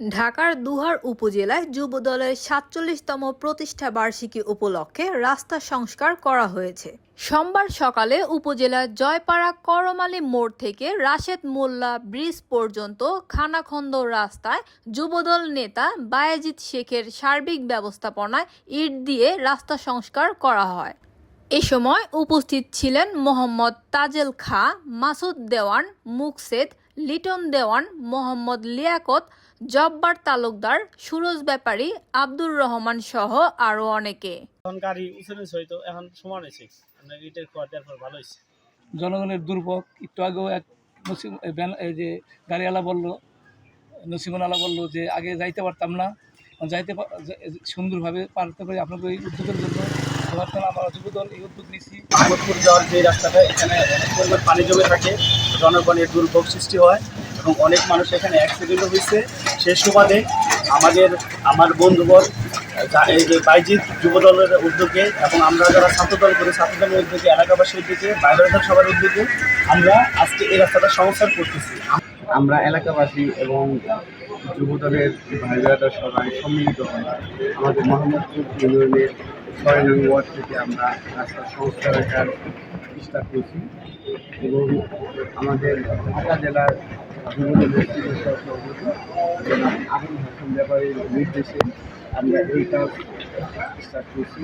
ঢাকার দুহার উপজেলায় যুবদলের সাতচল্লিশতম প্রতিষ্ঠা বার্ষিকী উপলক্ষে রাস্তা সংস্কার করা হয়েছে। সোমবার সকালে উপজেলার জয়পাড়া করমালী মোড় থেকে রাশেদ মোল্লা ব্রিজ পর্যন্ত খানাখন্দ রাস্তায় যুবদল নেতা বায়াজিৎ শেখের সার্বিক ব্যবস্থাপনায় ইট দিয়ে রাস্তা সংস্কার করা হয়। এ সময় উপস্থিত ছিলেন মোহাম্মদ তাজেল খা মাসুদ দেওয়ান মুকসেদ লিটন দেওয়ান মোহাম্মদ লিয়াকত জব্বার তালুকদার সুরজ ব্যাপারী আব্দুর রহমান সহ আরও অনেকে। এখন গাড়ি উঁচু হয়তো এখন সমান হয়েছে। ইটের খোয়া দেওয়ার পর ভালো হয়েছে। জনগণের দুর্ভোগ একটু আগেও এক নসিম এই যে গাড়িওয়ালা বলল নসিমনওয়ালা বলল যে আগে যাইতে পারতাম না। যাইতে সুন্দরভাবে পারতে পারি আপনাদের এই উদ্যোগের জন্য। যুবদল এই উদ্যোগ নিচ্ছি আহমদপুর যাওয়ার যে রাস্তাটা, এখানে পানি জমে থাকে, জনগণের দুর্ভোগ সৃষ্টি হয় এবং অনেক মানুষ এখানে অ্যাক্সিডেন্টও হয়েছে। সেই সুবাদে আমাদের, আমার বন্ধুবল যা- এই যে বাইজিৎ যুবদলের উদ্যোগে এবং আমরা যারা ছাত্রদল করি, ছাত্রদলের উদ্যোগে, এলাকাবাসীর উদ্যোগে, বাইরের সবার উদ্যোগে, আমরা আজকে এই রাস্তাটা সংস্কার করতেছি। আমরা এলাকাবাসী এবং যুবদলের ভাইরা সবাই সম্মিলিত হই আমাদের মোহাম্মদপুর ইউনিয়নের ছয় ওয়ার্ড থেকে আমরা রাস্তা সংস্কারের কাজ স্টার্ট করছি এবং আমাদের ঢাকা জেলার যুবদলের ব্যাপারে নির্দেশে আমরা এই কাজ স্টার্ট করছি।